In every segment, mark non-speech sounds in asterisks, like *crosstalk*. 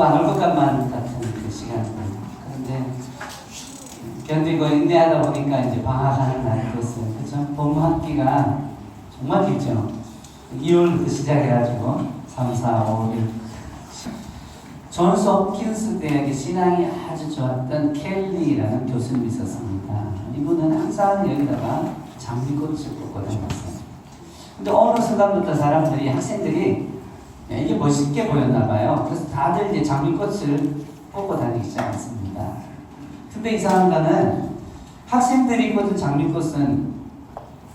꼭안 올 것만 같은 그 시간입니다. 그런데 견디고 인내하다 보니까 이제 방학하는 날이 됐어요. 그죠? 봄 학기가 정말 길죠. 2월부터 시작해가지고 3, 4, 5, 6. 존스 홉킨스 대학의 신앙이 아주 좋았던 켈리라는 교수님이 있었습니다. 이분은 항상 여기다가 장미꽃을 꽂고 다녔어요. 근데 어느 순간부터 사람들이 학생들이 네, 이게 멋있게 보였나 봐요. 그래서 다들 이제 장미꽃을 꽂고 다니기 시작했습니다. 근데 이상한 거는 학생들이 꽂은 장미꽃은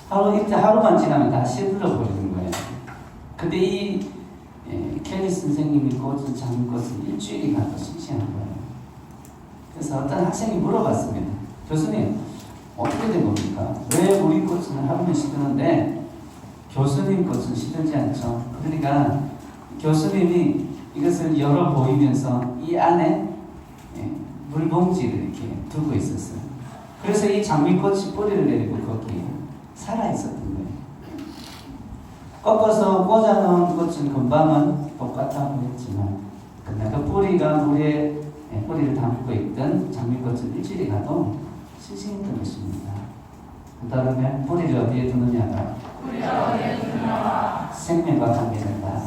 하루 이틀 하루만 지나면 다 시들어 버리는 거예요. 근데 이 예, 켈리 선생님이 꽂은 장미꽃은 일주일이 가도 싱싱한 거예요. 그래서 어떤 학생이 물어봤습니다. 교수님 어떻게 된 겁니까? 왜 우리 꽃은 하루만 시드는데 교수님 꽃은 시들지 않죠? 그러니까 교수님이 이것을 열어 보이면서 이 안에 예, 물봉지를 이렇게 두고 있었어요. 그래서 이 장미꽃이 뿌리를 내리고 거기에 살아 있었던 거예요. 꺾어서 꽂아놓은 꽃은 금방은 똑같아 보였지만 그러나 그 뿌리가 물에 예, 뿌리를 담고 있던 장미꽃은 일주일이 가도 싱싱했던 것입니다. 그 다음에 뿌리를 어디에 두느냐가 생명과 관계된다.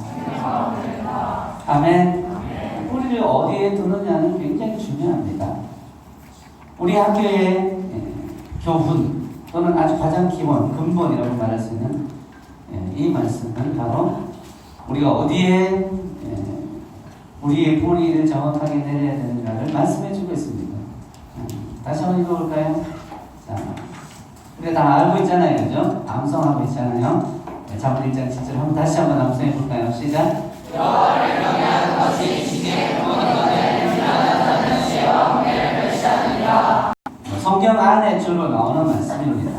아멘. 뿌리를 어디에 두느냐는 굉장히 중요합니다. 우리 학교의 예, 교훈 또는 아주 가장 기본 근본이라고 말할 수 있는 예, 이 말씀은 바로 우리가 어디에 예, 우리의 뿌리를 정확하게 내려야 되는가를 말씀해주고 있습니다. 음, 다시 한번 읽어볼까요? 자, 우리가 다 알고 있잖아요, 그죠? 암송하고 있잖아요. 네, 자문 1장 7절 한번 다시 한번 암송해 볼까요? 시작. 성경 안에 주로 나오는 말씀입니다.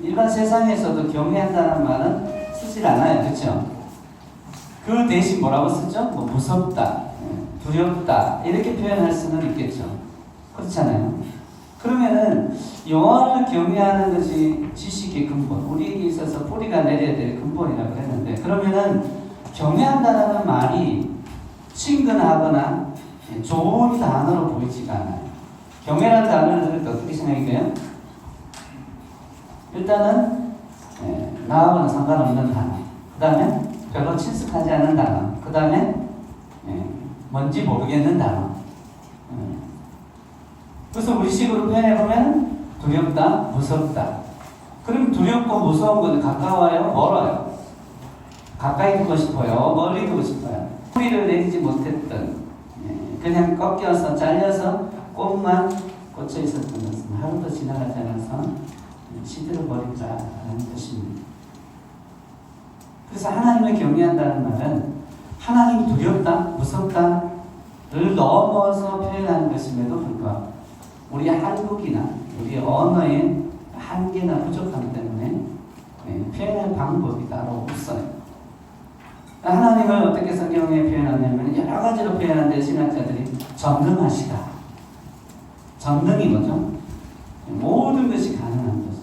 일반 세상에서도 경외한다는 말은 쓰질 않아요. 그렇죠? 그 대신 뭐라고 쓰죠? 뭐 무섭다, 예, 두렵다 이렇게 표현할 수는 있겠죠. 그렇잖아요. 그러면은 영어를 경외하는 것이 지식의 근본, 우리에게 있어서 뿌리가 내려야 될 근본이라고 했는데 그러면은 경외한다는 말이 친근하거나 예, 좋은 단어로 보이지가 않아요. 경외라는 단어를 들을 때 어떻게 생각이 돼요? 일단은 예, 나하고는 상관없는 단어. 그 다음에 별로 친숙하지 않은 단어. 그 다음에 예, 뭔지 모르겠는 단어. 예. 그래서 우리식으로 표현해보면 두렵다, 무섭다. 그럼 두렵고 무서운 것은 가까워요, 멀어요? 가까이 두고 싶어요, 멀리 두고 싶어요. 뿌리를 내리지 못했던, 예, 그냥 꺾여서 잘려서 꽃만 꽂혀 있었던 것은 하루도 지나가지 않아서 시들어 버린다는 뜻입니다. 그래서 하나님을 경외한다는 말은 하나님이 두렵다, 무섭다를 넘어서 표현하는 것임에도 불구하고 우리 한국이나 우리 언어의 한계나 부족함 때문에 네, 표현할 방법이 따로 없어요. 하나님을 어떻게 성경에 표현하냐면 여러 가지로 표현하는데 신학자들이 전능하시다. 전능이 뭐죠? 모든 것이 가능한 것.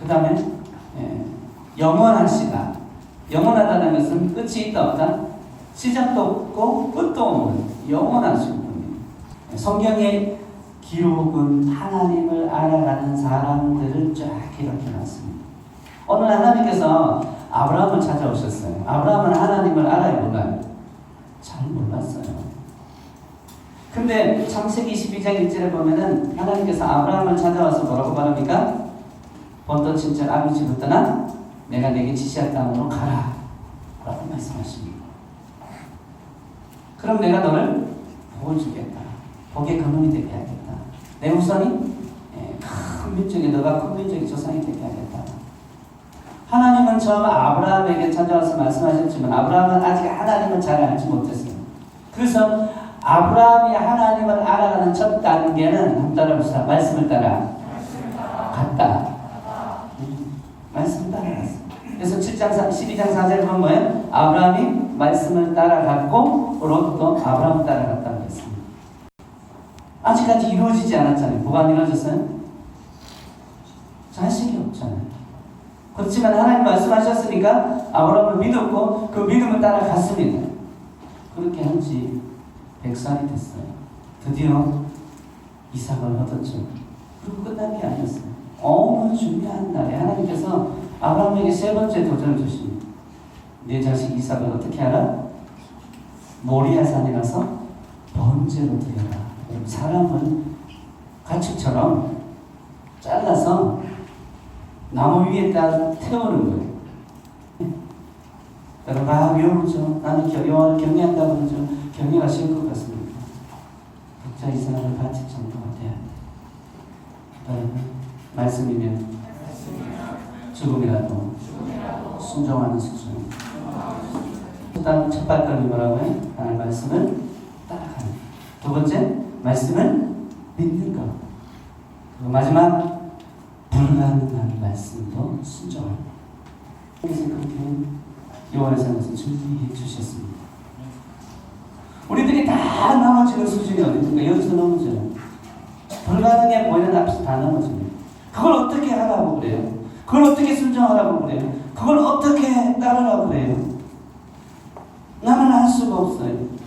그 다음에 예, 영원하시다. 영원하다는 것은 끝이 있다 없다? 시작도 없고 끝도 없는 영원하신 분입니다. 성경의 기록은 하나님을 알아가는 사람들을 쫙 기록해놨습니다. 오늘 하나님께서 아브라함을 찾아오셨어요. 아브라함은 하나님을 알아요, 몰라요? 잘 몰랐어요. 근데 창세기 12장 1절에 보면은 하나님께서 아브라함을 찾아와서 뭐라고 말합니까? 본토 친척 아비 집을 떠나 내가 내게 지시할 땅으로 가라 라고 말씀하십니다. 그럼 내가 너를 복을 주겠다. 복의 근원이 되게 하겠다. 내 후손이 예, 큰 민족이 너가 큰 민족의 조상이 되게 하겠다. 하나님은 처음 아브라함에게 찾아와서 말씀하셨지만 아브라함은 아직 하나님을 잘 알지 못했어요. 그래서 아브라함이 하나님을 알아가는 첫 단계는 한 따라봅시다. 말씀을 따라 갔다. 음, 말씀을 따라갔어. 그래서 7장 12장 4절에 보면 뭐예요? 아브라함이 말씀을 따라갔고 롯도 아브라함을 따라갔다고 했습니다. 아직까지 이루어지지 않았잖아요. 뭐가 안 이루어졌어요? 자식이 없잖아요. 그렇지만 하나님 말씀하셨으니까 아브라함을 믿었고 그 믿음을 따라갔습니다. 그렇게 한 지 100살이 됐어요. 드디어 이삭을 얻었죠. 그리고 끝난 게 아니었어요. 어느 중요한 날에 하나님께서 아브라함에게 세 번째 도전을 주십니다. 내 자식 이삭을 어떻게 하라? 모리아 산에 가서 번제로 드려라. 사람을 가축처럼 잘라서 나무 위에다 태우는 거예요. *laughs* 여러분 막 외우죠. 나는 겨- 여호와를 경외한다 그러죠. 경외가 쉬울 것 같습니다. 각자 이 사람을 바칠 정도가 돼야. 여러분 말씀이면 죽음이라도 순종하는 수준. 일단 첫 발걸음이 뭐라고요? 하나님 말씀을 따라가는. 두 번째 말씀을 믿는 것. 그리고 마지막 불가능한 말씀도 순종하는 것. 그렇게 요한에서 준비해 주셨습니다. 우리들이 다 넘어지는 수준이 어디입니까? 여기서 넘어져요. 불가능해 보이는 앞에서 다 넘어져요. 그걸 어떻게 하라고 그래요? 그걸 어떻게 순종하라고 그래요? 그걸 어떻게 따르라고 그래요? 나는 할 수가 없어요.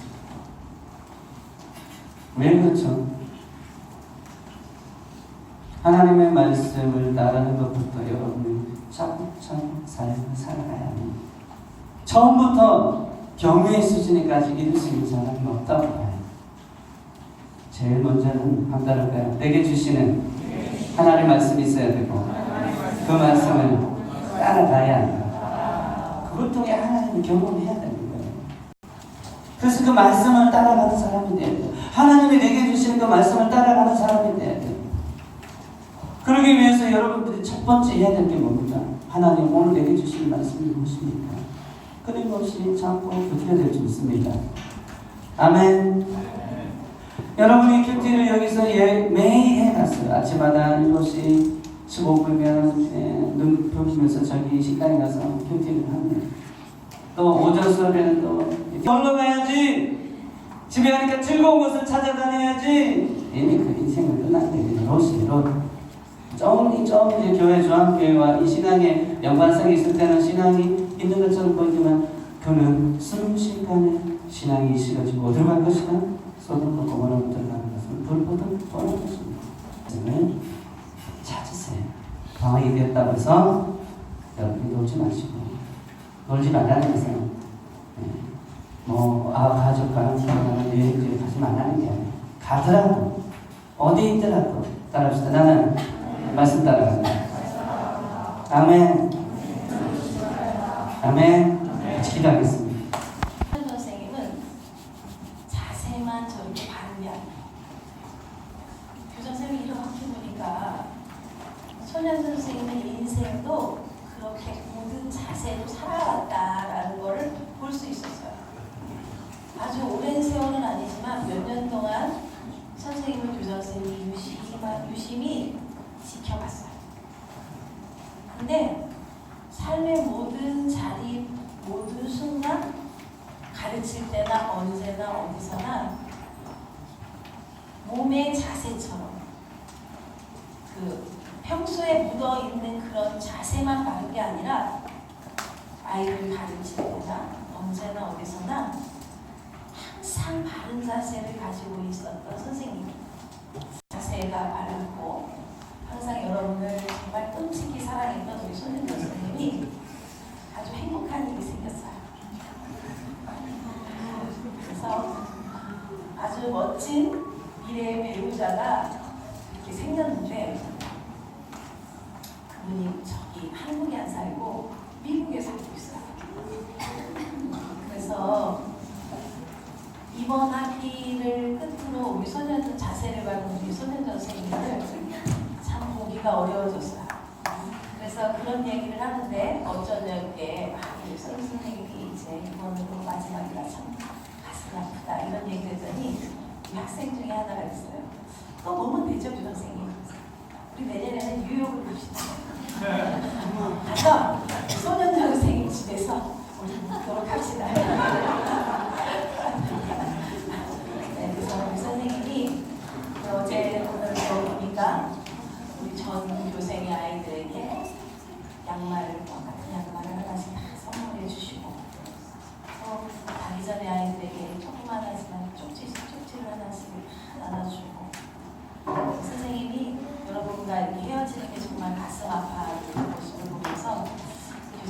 왜 그렇죠? 하나님의 말씀을 따르는 것부터 여러분이 차곡차곡 살아가야 합니다. 처음부터 경외의 수준에까지 이룰 수 있는 사람이 없다고 봐요. 제일 먼저는 한다를까요? 내게 주시는 하나님 말씀이 있어야 되고 그 말씀을 따라가야 한다. 그걸 통해 하나님을 경험해야 되는 거예요. 그래서 그 말씀을 따라가는 사람이 돼야 돼요. 하나님이 내게 주시는 그 말씀을 따라가는 사람이 돼야 돼요. 그러기 위해서 여러분들이 첫 번째 해야 될 게 뭡니까? 하나님 오늘 내게 주신 말씀이 무엇입니까? 끊임없이 참고 붙여야 될줄 믿습니다. 아멘. 여러분이 큐티를 여기서 예, 매일 해놨어요. 아침마다 7시 15분이면 예, 눈 펴면서 저기 식당에 가서 큐티를 합니다. 또 오전 수업에는 또 놀러 가야지. 집에 가니까 즐거운 것을 찾아다녀야지. 이미 그 끝났는데 롯이 롯. 조금 좀 이제 교회 중앙교회와 이 신앙의 연관성이 있을 때는 신앙이 있는 것처럼 보이지만 그는 순식간에 신앙이 식어지고 어디로 갈 것이다? 소돔과 고모라로 들어가는 것은 불보다 뻔한 것입니다. 그러면 찾으세요. 방황이 되었다고 해서 여러분이 놀지 마시고 놀지 말라는 것은 예, 뭐 아, 가족과 함께 가는 여행지를 가지 말라는 게 아니에요. 가더라도 어디 있더라도 따라합시다. 나는 말씀 따라간다. 아멘. 아멘. 같이 기도하겠습니다. 현 선생님은 자세만 저렇게 바른 게 아니에요. 교장 선생님이 이렇게 보니까 손현 선생님의 인생도 그렇게 모든 자세로 살아왔다라는 거를 볼 수 있었어요. 아주 오랜 세월은 아니지만 몇 년 동안 선생님을 교장 선생님이 유심히, 유심히 지켜봤어요. 근데 삶의 모든 자리, 모든 순간 가르칠 때나 언제나 어디서나 몸의 자세처럼 그 평소에 묻어 있는 그런 자세만 바른 게 아니라 아이를 가르칠 때나 언제나 어디서나 항상 바른 자세를 가지고 있었던 선생님 자세가 바르고 항상 여러분을 정말 끔찍히 사랑했던 우리 손님 교수님이 아주 행복한 일이 생겼어요. 그래서 아주 멋진 미래의 배우자가 이렇게 생겼는데 그분이 저기 한국에 안 살고 미국에 살고 있어요. 그래서 이번 학기를 끝으로 우리 소년 자세를 밟은 우리 소년 선생님을 참 보기가 어려워졌어요. 그래서 그런 얘기를 하는데 어쩌냐게 막 우리 선- 선생님이 이제 이번으로 마지막이라 참 가슴이 아프다 이런 얘기를 했더니 우리 학생 중에 하나가 있어요. 또 보면 되죠, 그 선생님. 우리 내년에는 뉴욕을 갑시다. 가서 소년 선생님 집에서 우리 묵도록 합시다.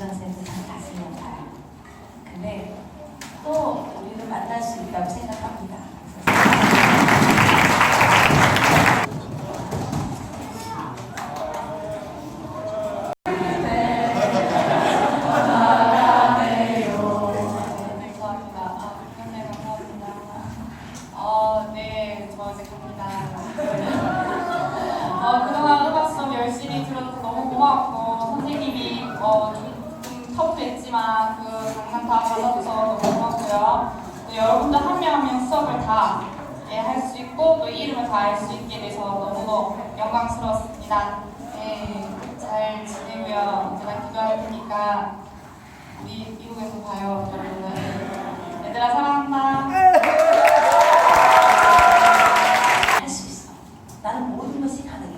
신앙생활을 다스려 봐요. 근데 또 우리를 만날 수 있다고 생각합니다. 어, 그동안 음악 수업 열심히 들어서 너무 고마웠고 선생님이 어, 다 받아줘서 너무 고맙고요. 또 여러분들 한명 한 명 수업을 다 예, 할 수 있고, 또 이름을 다 알 수 있게 돼서 너무너무 영광스러웠습니다. 예, 잘 지내고요. 언제나 기도할 테니까 우리 미국에서 봐요, 여러분들. 얘들아, 사랑한다. 할 수 있어. 나는 모든 것이 가능해.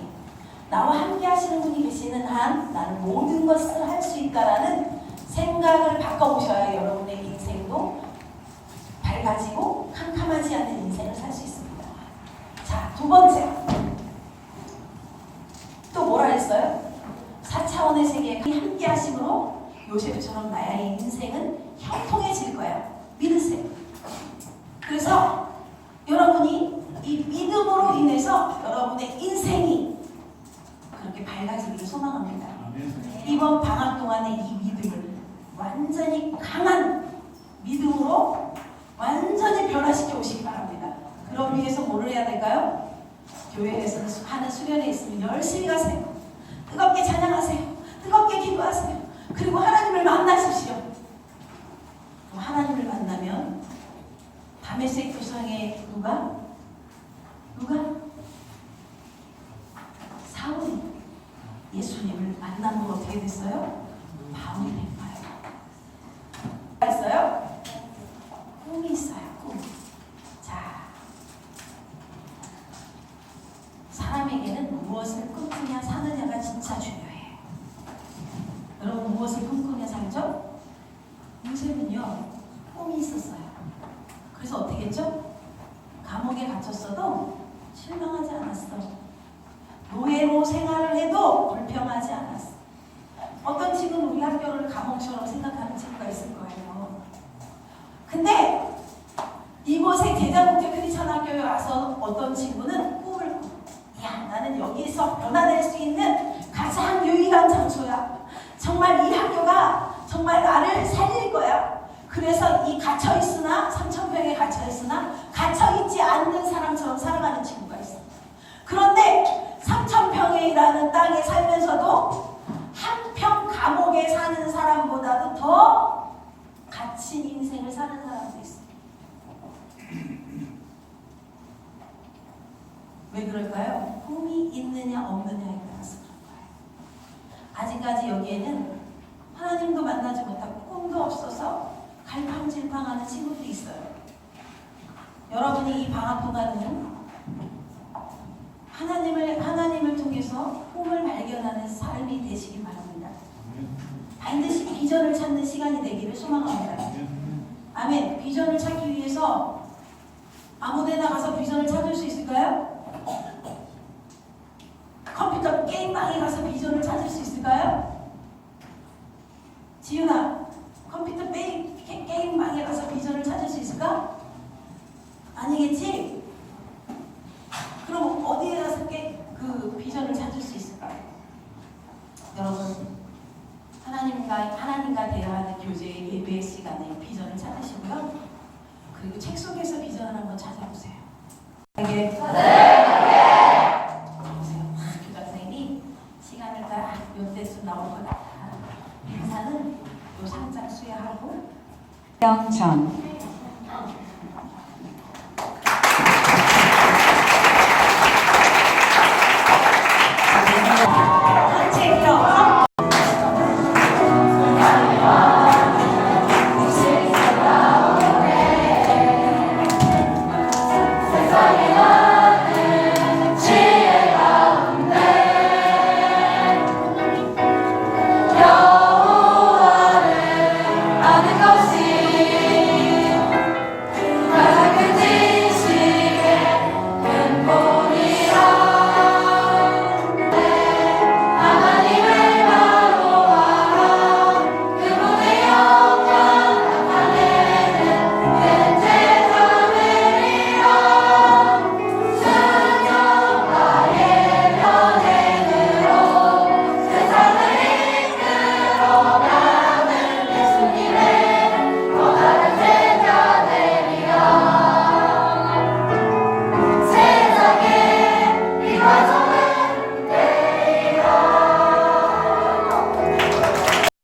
나와 함께 하시는 분이 계시는 한 나는 모든 것을 할 수 있다라는 생각을 바꿔보셔야 여러분의 인생도 밝아지고 캄캄하지 않은 인생을 살 수 있습니다. 자, 두 번째. 또 뭐라 했어요? 4차원의 세계에 함께 하심으로 요셉처럼 나의 인생은 형통해질 거야. 믿으세요. 그래서 여러분이 이 믿음으로 인해서 여러분의 인생이 그렇게 밝아지기를 소망합니다. 이번 방학 동안에 이 완전히 강한 믿음으로 완전히 변화시켜 오시기 바랍니다. 그럼 위해서 뭐를 해야 될까요? 교회에서 수- 하는 수련회 있으면 열심히 가세요. 뜨겁게 찬양하세요. 뜨겁게 기도하세요. 그리고 하나님을 만나십시오. 하나님을 만나면 다메섹 도상에 누가 누가 사울이 예수님을 만나면 어떻게 됐어요? 바울이 된 거예요. 있어요? 꿈이 있어요. 꿈. 자, 사람에게는 무엇을 꿈꾸냐 사느냐가 진짜 중요해. 여러분 무엇을 꿈꾸냐 살죠? 요셉은요 꿈이 있었어요. 그래서 어떻게 했죠? 감옥에 갇혔어도 실망하지 않았어. 노예로 생활을 해도 불평하지 않았어. 어떤 친구는 우리 학교를 감옥처럼 생각하는 친구가 있을 거예요. 근데 이곳에 대자국제 크리스천 학교에 와서 어떤 친구는 꿈을 꿔. 야, 나는 여기서 변화될 수 있는 가장 유일한 장소야. 정말 이 학교가 정말 나를 살릴 거야. 그래서 이 갇혀 있으나 삼천평에 갇혀 있으나 갇혀 있지 않는 사람처럼 살아가는 친구가 있어. 그런데 삼천평이라는 땅에 살면서도 한 평 감옥에 사는 사람보다도 더 갇힌 인생을 사는 사람도 있어. 왜 그럴까요? 꿈이 있느냐 없느냐에 따라서 그런 거예요. 아직까지 여기에는 하나님도 만나지 못하고 꿈도 없어서 갈팡질팡하는 친구들이 있어요. 여러분이 이 방학 동안은 하나님을 하나님을 통해서 꿈을 발견하는 삶이 되시기 바랍니다. 비전을 찾는 시간이 되기를 소망합니다. 아멘. 비전을 찾기 위해서 아무데나 가서 비전을 찾을 수 있을까요? 컴퓨터 게임방에 가서 비전을 찾을 수 있을까요? 지윤아, 컴퓨터 게임방에 가서 비전을 찾을 수 있을까? 아니겠지? 그럼 어디에 가서 게, 그 비전을 찾을 수 있을까? 여러분, 하나님과 하나님과 대화하는 교제의 예배 시간에 비전을 찾으시고요. 그리고 책 속에서 비전을 한번 찾아보세요. 수여하고. 영전